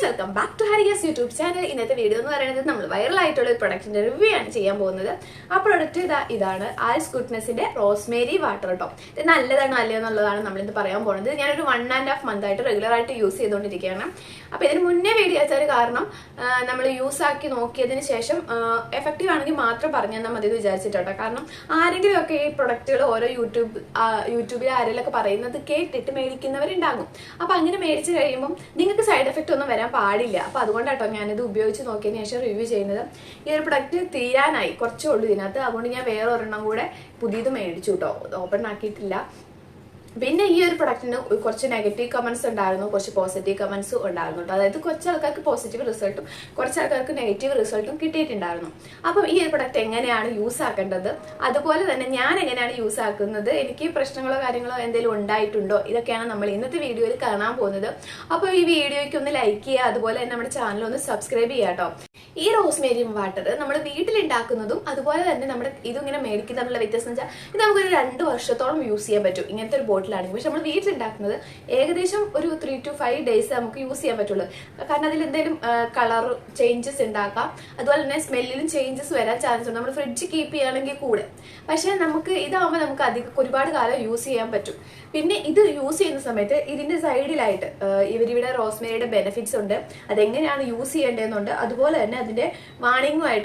Guys welcome back to Hariyas YouTube channel ഇന്നത്തെ video എന്ന് പറയുന്നത് നമ്മൾ വൈറൽ ആയിട്ടുള്ള ഒരു പ്രൊഡക്റ്റിന്റെ റിവ്യൂ ആണ് ചെയ്യാൻ പോകുന്നത്. ആ പ്രൊഡക്റ്റ് ഇതാ ഇതാണ് ആൽസ് ഗുഡ്നെസിന്റെ റോസ്മേരി വാട്ടർ കേട്ടോ ഇത് നല്ലതാണോ അല്ലയോ എന്നുള്ളതാണ് നമ്മളിന്ന് പറയാൻ പോകുന്നത്. ഞാനൊരു വൺ ആൻഡ് ഹാഫ് മന്ത് ആയിട്ട് റെഗുലർ ആയിട്ട് യൂസ് ചെയ്തുകൊണ്ടിരിക്കുകയാണ്. അപ്പൊ ഇതിന് മുന്നേ വീഡിയോ വെച്ചാൽ കാരണം നമ്മൾ യൂസ് ആക്കി നോക്കിയതിന് ശേഷം എഫക്റ്റീവ് ആണെങ്കിൽ മാത്രം പറഞ്ഞു തന്നാൽ മതി വിചാരിച്ചിട്ടോ കാരണം ആരെങ്കിലും ഒക്കെ ഈ പ്രൊഡക്റ്റുകൾ ഓരോ യൂട്യൂബ് യൂട്യൂബിൽ ആരെങ്കിലും ഒക്കെ പറയുന്നത് കേട്ടിട്ട് മേടിക്കുന്നവരുണ്ടാകും. അപ്പൊ അങ്ങനെ മേടിച്ച് കഴിയുമ്പോൾ നിങ്ങൾക്ക് സൈഡ് എഫക്റ്റ് ഒന്നും വരാൻ പാടില്ല. അപ്പൊ അതുകൊണ്ടാട്ടോ ഞാനിത് ഉപയോഗിച്ച് നോക്കിയതിന് ശേഷം റിവ്യൂ ചെയ്യുന്നത്. ഈ ഒരു പ്രൊഡക്റ്റ് തീരാനായി. കുറച്ചേ ഉള്ളൂ ഇതിനകത്ത്. അതുകൊണ്ട് ഞാൻ വേറെ ഒരെണ്ണം കൂടെ പുതിയത് മേടിച്ചു കേട്ടോ ഓപ്പൺ ആക്കിയിട്ടില്ല. പിന്നെ ഈ ഒരു പ്രൊഡക്റ്റിന് കുറച്ച് നെഗറ്റീവ് കമന്റ്സ് ഉണ്ടായിരുന്നു കുറച്ച് പോസിറ്റീവ് കമന്റ്സ് ഉണ്ടായിരുന്നു കേട്ടോ. അതായത് കുറച്ച് ആൾക്കാർക്ക് പോസിറ്റീവ് റിസൾട്ടും കുറച്ച് ആൾക്കാർക്ക് നെഗറ്റീവ് റിസൾട്ടും കിട്ടിയിട്ടുണ്ടായിരുന്നു. അപ്പം ഈ ഒരു പ്രൊഡക്റ്റ് എങ്ങനെയാണ് യൂസ് ആക്കേണ്ടത്? അതുപോലെ തന്നെ ഞാൻ എങ്ങനെയാണ് യൂസ് ആക്കുന്നത്? എനിക്ക് പ്രശ്നങ്ങളോ കാര്യങ്ങളോ എന്തെങ്കിലും ഉണ്ടായിട്ടുണ്ടോ? ഇതൊക്കെയാണ് നമ്മൾ ഇന്നത്തെ വീഡിയോയിൽ കാണാൻ പോകുന്നത്. അപ്പോൾ ഈ വീഡിയോയ്ക്ക് ഒന്ന് ലൈക്ക് ചെയ്യുക അതുപോലെ തന്നെ നമ്മുടെ ചാനൽ ഒന്ന് സബ്സ്ക്രൈബ് ചെയ്യുക കേട്ടോ. ഈ റോസ്മേരി വാട്ടർ നമ്മൾ വീട്ടിലുണ്ടാക്കുന്നതും അതുപോലെ തന്നെ നമ്മുടെ ഇതിങ്ങനെ മേടിക്കുന്നതിനുള്ള വ്യത്യാസം വെച്ചാൽ ഇത് നമുക്കൊരു രണ്ട് വർഷത്തോളം യൂസ് ചെയ്യാൻ പറ്റും. ഇങ്ങനത്തെ ഒരു ബോട്ടിലാണെങ്കിൽ പക്ഷെ നമ്മൾ വീട്ടിലുണ്ടാക്കുന്നത് ഏകദേശം ഒരു ത്രീ ടു ഫൈവ് ഡേയ്സ് നമുക്ക് യൂസ് ചെയ്യാൻ പറ്റുള്ളൂ. കാരണം അതിൽ എന്തെങ്കിലും കളർ ചേഞ്ചസ് ഉണ്ടാക്കാം. അതുപോലെ തന്നെ സ്മെല്ലിലും ചേഞ്ചസ് വരാൻ ചാൻസ് ഉണ്ട്. നമ്മൾ ഫ്രിഡ്ജ് കീപ്പ് ചെയ്യുകയാണെങ്കിൽ കൂടെ. പക്ഷേ നമുക്ക് ഇതാവുമ്പോൾ നമുക്ക് അധികം ഒരുപാട് കാലം യൂസ് ചെയ്യാൻ പറ്റും. പിന്നെ ഇത് യൂസ് ചെയ്യുന്ന സമയത്ത് ഇതിന്റെ സൈഡിലായിട്ട് ഇവരിവിടെ റോസ്മേരിയുടെ ബെനിഫിറ്റ്സ് ഉണ്ട്. അതെങ്ങനെയാണ് യൂസ് ചെയ്യേണ്ടതെന്നുണ്ട്. അതുപോലെ തന്നെ അതിന്റെ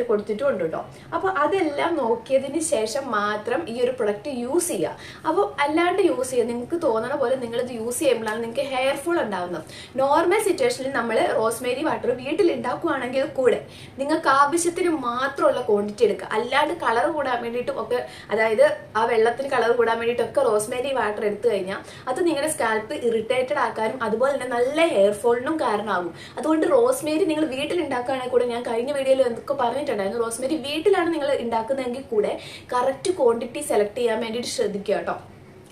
കൊടുത്തിട്ടും ഉണ്ട് കേട്ടോ അപ്പോൾ അതെല്ലാം നോക്കിയതിന് ശേഷം മാത്രം ഈ ഒരു പ്രൊഡക്റ്റ് യൂസ് ചെയ്യുക അപ്പോൾ അല്ലാണ്ട് യൂസ് ചെയ്യുക നിങ്ങൾക്ക് തോന്നണ പോലെ നിങ്ങൾ ഇത് യൂസ് ചെയ്യുമ്പോഴാണ് നിങ്ങൾക്ക് ഹെയർ ഫോൾ ഉണ്ടാകുന്നത് നോർമൽ സിറ്റുവേഷനിൽ നമ്മൾ റോസ്മേരി വാട്ടർ വീട്ടിൽ ഉണ്ടാക്കുകയാണെങ്കിൽ കൂടെ നിങ്ങൾക്ക് ആവശ്യത്തിന് മാത്രമുള്ള ക്വാണ്ടിറ്റി എടുക്കുക. അല്ലാണ്ട് കളർ കൂടാൻ വേണ്ടിയിട്ടും ഒക്കെ അതായത് ആ വെള്ളത്തിന് കളർ കൂടാൻ വേണ്ടിയിട്ടൊക്കെ റോസ്മേരി വാട്ടർ എടുത്തു കഴിഞ്ഞാൽ അത് നിങ്ങളുടെ സ്കാൽപ്പ് ഇറിറ്റേറ്റഡ് ആക്കാനും അതുപോലെ തന്നെ നല്ല ഹെയർ ഫോളിനും കാരണമാകും. അതുകൊണ്ട് റോസ്മേരി നിങ്ങൾ വീട്ടിൽ ഉണ്ടാക്കുകയാണെങ്കിൽ കൂടെ ഞാൻ കഴിഞ്ഞ വീഡിയോയിൽ എന്തൊക്കെ പറഞ്ഞിട്ടുണ്ടായിരുന്നു? റോസ്മേരി വീട്ടിലാണ് നിങ്ങൾ ഉണ്ടാക്കുന്നതെങ്കിൽ കൂടെ കറക്റ്റ് ക്വാണ്ടിറ്റി സെലക്ട് ചെയ്യാൻ വേണ്ടിയിട്ട് ശ്രദ്ധിക്കുക കേട്ടോ.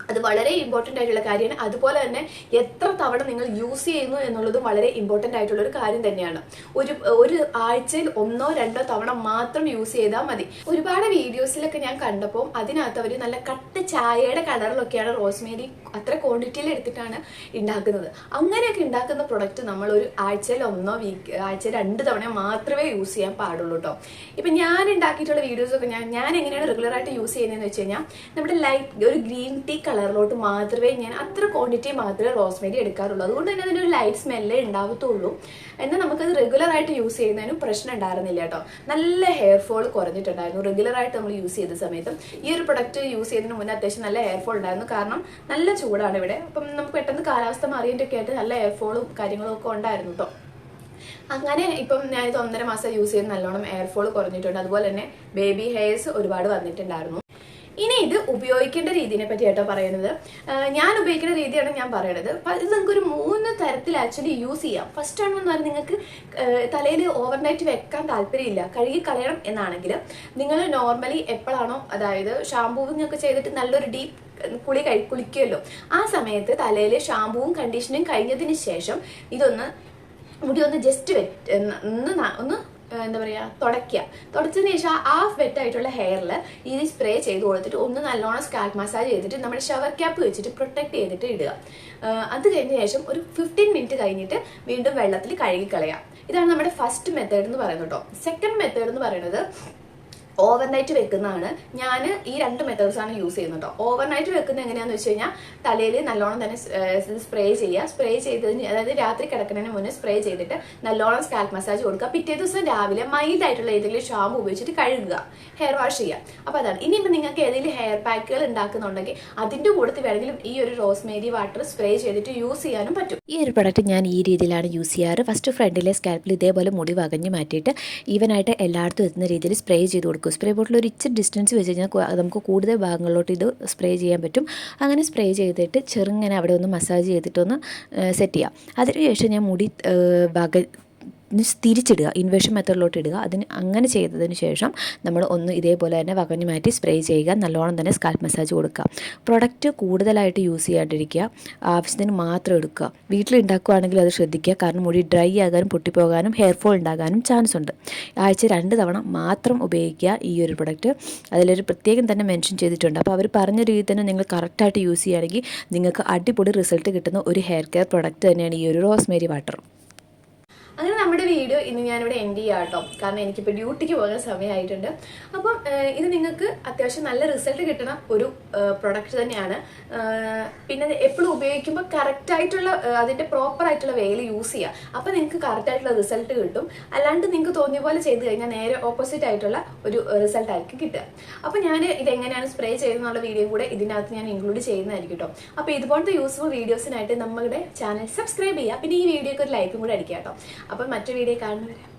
അത് വളരെ ഇമ്പോർട്ടന്റ് ആയിട്ടുള്ള കാര്യമാണ്. അതുപോലെ തന്നെ എത്ര തവണ നിങ്ങൾ യൂസ് ചെയ്യുന്നു എന്നുള്ളതും വളരെ ഇമ്പോർട്ടന്റ് ആയിട്ടുള്ള ഒരു കാര്യം തന്നെയാണ്. ഒരു ഒരു ആഴ്ചയിൽ ഒന്നോ രണ്ടോ തവണ മാത്രം യൂസ് ചെയ്താൽ മതി. ഒരുപാട് വീഡിയോസിലൊക്കെ ഞാൻ കണ്ടപ്പോൾ അതിനകത്ത് അവർ നല്ല കട്ട ചായയുടെ കളറിലൊക്കെയാണ് റോസ്മേരി അത്ര ക്വാണ്ടിറ്റിയിൽ എടുത്തിട്ടാണ് ഉണ്ടാക്കുന്നത് അങ്ങനെയൊക്കെ ഉണ്ടാക്കുന്ന പ്രൊഡക്റ്റ് നമ്മൾ ഒരു ആഴ്ചയിൽ ഒന്നോ വീക്ക് ആഴ്ചയിൽ രണ്ട് തവണ മാത്രമേ യൂസ് ചെയ്യാൻ പാടുള്ളൂ കേട്ടോ ഇപ്പൊ ഞാൻ ഉണ്ടാക്കിയിട്ടുള്ള വീഡിയോസൊക്കെ ഞാൻ ഞാൻ എങ്ങനെയാണ് റെഗുലർ ആയിട്ട് യൂസ് ചെയ്യുന്നതെന്ന് വെച്ച് കഴിഞ്ഞാൽ നമ്മുടെ ലൈറ്റ് ഒരു ഗ്രീൻ ടീ കളറിലോട്ട് മാത്രമേ ഞാൻ അത്ര ക്വാണ്ടിറ്റി മാത്രമേ റോസ്മേരി എടുക്കാറുള്ളൂ. അതുകൊണ്ട് തന്നെ അതിനൊരു ലൈറ്റ് സ്മെല്ലേ ഉണ്ടാവത്തുള്ളൂ. എന്നാൽ നമുക്കത് റെഗുലറായിട്ട് യൂസ് ചെയ്യുന്നതിനും പ്രശ്നം ഉണ്ടായിരുന്നില്ല കേട്ടോ. നല്ല ഹെയർ ഫോൾ കുറഞ്ഞിട്ടുണ്ടായിരുന്നു. റെഗുലറായിട്ട് നമ്മൾ യൂസ് ചെയ്ത സമയത്തും ഈ ഒരു പ്രൊഡക്റ്റ് യൂസ് ചെയ്യുന്നതിന് മുന്നേ അത്യാവശ്യം നല്ല ഹെയർ ഫോൾ ഉണ്ടായിരുന്നു. കാരണം നല്ല ചൂടാണ് ഇവിടെ. അപ്പം നമുക്ക് പെട്ടെന്ന് കാലാവസ്ഥ മാറിയിട്ടൊക്കെ ആയിട്ട് നല്ല ഹെയർ ഫോളും കാര്യങ്ങളും ഒക്കെ ഉണ്ടായിരുന്നു കേട്ടോ. അങ്ങനെ ഇപ്പം ഞാനിത് ഒന്നര മാസം യൂസ് ചെയ്ത് നല്ലോണം എയർ ഫോൾ കുറഞ്ഞിട്ടുണ്ട്. അതുപോലെ തന്നെ ബേബി ഹെയർസ് ഒരുപാട് വന്നിട്ടുണ്ടായിരുന്നു. ഇനി ഇത് ഉപയോഗിക്കേണ്ട രീതിയെ പറ്റി കേട്ടോ പറയുന്നത് ഞാൻ ഉപയോഗിക്കുന്ന രീതിയാണ് ഞാൻ പറയുന്നത് ഇത് നിങ്ങൾക്ക് ഒരു മൂന്ന് തരത്തിൽ ആക്ച്വലി യൂസ് ചെയ്യാം. ഫസ്റ്റ് ആണെന്ന് പറഞ്ഞാൽ നിങ്ങൾക്ക് തലയിൽ ഓവർനൈറ്റ് വെക്കാൻ താല്പര്യമില്ല. കഴുകി കളയണം എന്നാണെങ്കിൽ നിങ്ങൾ നോർമലി എപ്പോഴാണോ അതായത് ഷാംപൂവിങ് ഒക്കെ ചെയ്തിട്ട് നല്ലൊരു ഡീപ്പ് കുളി കഴി കുളിക്കുമല്ലോ. ആ സമയത്ത് തലയിൽ ഷാമ്പൂവും കണ്ടീഷനും കഴിഞ്ഞതിന് ശേഷം ഇതൊന്ന് മുടി ഒന്ന് ജസ്റ്റ് വെറ്റ് ഒന്ന് ഒന്ന് എന്താ പറയുക തുടയ്ക്കുക. തുടച്ചതിന് ശേഷം ആ വെറ്റ് ആയിട്ടുള്ള ഹെയറിൽ ഈ സ്പ്രേ ചെയ്ത് കൊടുത്തിട്ട് ഒന്ന് നല്ലോണം സ്കാൽപ്പ് മസാജ് ചെയ്തിട്ട് നമ്മുടെ ഷവർ ക്യാപ്പ് വെച്ചിട്ട് പ്രൊട്ടക്ട് ചെയ്തിട്ട് ഇടുക. അത് കഴിഞ്ഞ ശേഷം ഒരു ഫിഫ്റ്റീൻ മിനിറ്റ് കഴിഞ്ഞിട്ട് വീണ്ടും വെള്ളത്തിൽ കഴുകി കളയാം ഇതാണ് നമ്മുടെ ഫസ്റ്റ് മെത്തേഡ് എന്ന് പറയുന്നത് കേട്ടോ സെക്കൻഡ് മെത്തേഡ് എന്ന് പറയുന്നത് ഓവർനൈറ്റ് വെക്കുന്നതാണ്. ഞാൻ ഈ രണ്ട് മെത്തേഡ്സാണ് യൂസ് ചെയ്യുന്നത് കേട്ടോ ഓവർനൈറ്റ് വെക്കുന്നത് എങ്ങനെയാണെന്ന് വെച്ച് കഴിഞ്ഞാൽ തലയിൽ നല്ലോണം തന്നെ സ്പ്രേ ചെയ്യുക. സ്പ്രേ ചെയ്തതിന് അതായത് രാത്രി കിടക്കുന്നതിന് മുന്നേ സ്പ്രേ ചെയ്തിട്ട് നല്ലോണം സ്കാൽപ്പ് മസാജ് കൊടുക്കുക. പിറ്റേ ദിവസം രാവിലെ മൈൽഡ് ആയിട്ടുള്ള ഏതെങ്കിലും ഷാമ്പു ഉപയോഗിച്ചിട്ട് കഴുകുക. ഹെയർ വാഷ് ചെയ്യുക. അപ്പോൾ അതാണ്. ഇനിയിപ്പോൾ നിങ്ങൾക്ക് ഏതെങ്കിലും ഹെയർ പാക്കുകൾ ഉണ്ടാക്കുന്നുണ്ടെങ്കിൽ അതിന്റെ കൂടുതൽ വേണമെങ്കിലും ഈ ഒരു റോസ്മേരി വാട്ടർ സ്പ്രേ ചെയ്തിട്ട് യൂസ് ചെയ്യാനും പറ്റും. ഈ ഒരു പ്രൊഡക്റ്റ് ഞാൻ ഈ രീതിയിലാണ് യൂസ് ചെയ്യാറ്. ഫസ്റ്റ് ഫ്രണ്ടിലെ സ്കാൽപ്പിൽ ഇതേപോലെ മുടി വകഞ്ഞ് മാറ്റിയിട്ട് ഈവനായിട്ട് എല്ലായിടത്തും എത്തുന്ന രീതിയിൽ സ്പ്രേ ചെയ്ത് കൊടുക്കും സ്പ്രേ ബോട്ടിൽ ഒരു ഇച്ചിരി ഡിസ്റ്റൻസ് വെച്ച് കഴിഞ്ഞാൽ നമുക്ക് കൂടുതൽ ഭാഗങ്ങളിലോട്ട് ഇത് സ്പ്രേ ചെയ്യാൻ പറ്റും. അങ്ങനെ സ്പ്രേ ചെയ്തിട്ട് ചെറുങ്ങനെ അവിടെ ഒന്ന് മസാജ് ചെയ്തിട്ടൊന്ന് സെറ്റ് ചെയ്യാം. അതിനുശേഷം ഞാൻ മുടി ന് തിരിച്ചിടുക ഇൻവേഷൻ മെത്തേഡിലോട്ട് ഇടുക. അതിന് അങ്ങനെ ചെയ്തതിന് ശേഷം നമ്മൾ ഒന്ന് ഇതേപോലെ തന്നെ വകഞ്ഞു മാറ്റി സ്പ്രേ ചെയ്യുക. നല്ലോണം തന്നെ സ്കാൽപ്പ് മസാജ് കൊടുക്കുക. പ്രൊഡക്റ്റ് കൂടുതലായിട്ട് യൂസ് ചെയ്യാണ്ടിരിക്കുക. ആവശ്യത്തിന് മാത്രം എടുക്കുക. വീട്ടിൽ ഉണ്ടാക്കുകയാണെങ്കിൽ അത് ശ്രദ്ധിക്കുക. കാരണം മുടി ഡ്രൈ ആകാനും പൊട്ടിപ്പോകാനും ഹെയർ ഫോൾ ഉണ്ടാകാനും ചാൻസ് ഉണ്ട്. ആഴ്ച രണ്ട് തവണ മാത്രം ഉപയോഗിക്കുക ഈ ഒരു പ്രൊഡക്റ്റ് അതിലൊരു പ്രത്യേകം തന്നെ മെൻഷൻ ചെയ്തിട്ടുണ്ട്. അപ്പോൾ അവർ പറഞ്ഞ രീതിയിൽ തന്നെ നിങ്ങൾ കറക്റ്റായിട്ട് യൂസ് ചെയ്യുകയാണെങ്കിൽ നിങ്ങൾക്ക് അടിപൊളി റിസൾട്ട് കിട്ടുന്ന ഒരു ഹെയർ കെയർ പ്രൊഡക്റ്റ് തന്നെയാണ് ഈ ഒരു റോസ്മേരി വാട്ടർ അങ്ങനെ നമ്മുടെ വീഡിയോ ഇന്ന് ഞാനിവിടെ എൻഡ് ചെയ്യാം കേട്ടോ. കാരണം എനിക്കിപ്പോൾ ഡ്യൂട്ടിക്ക് പോകുന്ന സമയമായിട്ടുണ്ട്. അപ്പം ഇത് നിങ്ങൾക്ക് അത്യാവശ്യം നല്ല റിസൾട്ട് കിട്ടുന്ന ഒരു പ്രൊഡക്റ്റ് തന്നെയാണ്. പിന്നെ എപ്പോഴും ഉപയോഗിക്കുമ്പോൾ കറക്റ്റായിട്ടുള്ള അതിന്റെ പ്രോപ്പറായിട്ടുള്ള വേയിൽ യൂസ് ചെയ്യുക അപ്പം നിങ്ങൾക്ക് കറക്റ്റായിട്ടുള്ള റിസൾട്ട് കിട്ടും. അല്ലാണ്ട് നിങ്ങൾക്ക് തോന്നിയ പോലെ ചെയ്ത് കഴിഞ്ഞാൽ നേരെ ഓപ്പോസിറ്റ് ആയിട്ടുള്ള ഒരു റിസൾട്ട് ആയിരിക്കും കിട്ടുക. അപ്പം ഞാൻ ഇതെങ്ങനെയാണ് സ്പ്രേ ചെയ്യുന്നുള്ള വീഡിയോ കൂടെ ഇതിനകത്ത് ഞാൻ ഇൻക്ലൂഡ് ചെയ്യുന്നതായിരിക്കും കേട്ടോ. അപ്പോൾ ഇതുപോലത്തെ യൂസ്ഫുൾ വീഡിയോസിനായിട്ട് നമ്മുടെ ചാനൽ സബ്സ്ക്രൈബ് ചെയ്യുക. പിന്നെ ഈ വീഡിയോക്ക് ഒരു ലൈക്കും കൂടെ അടിക്കുക കേട്ടോ. അപ്പം മറ്റു വീഡിയോ കാണുന്നവരെ.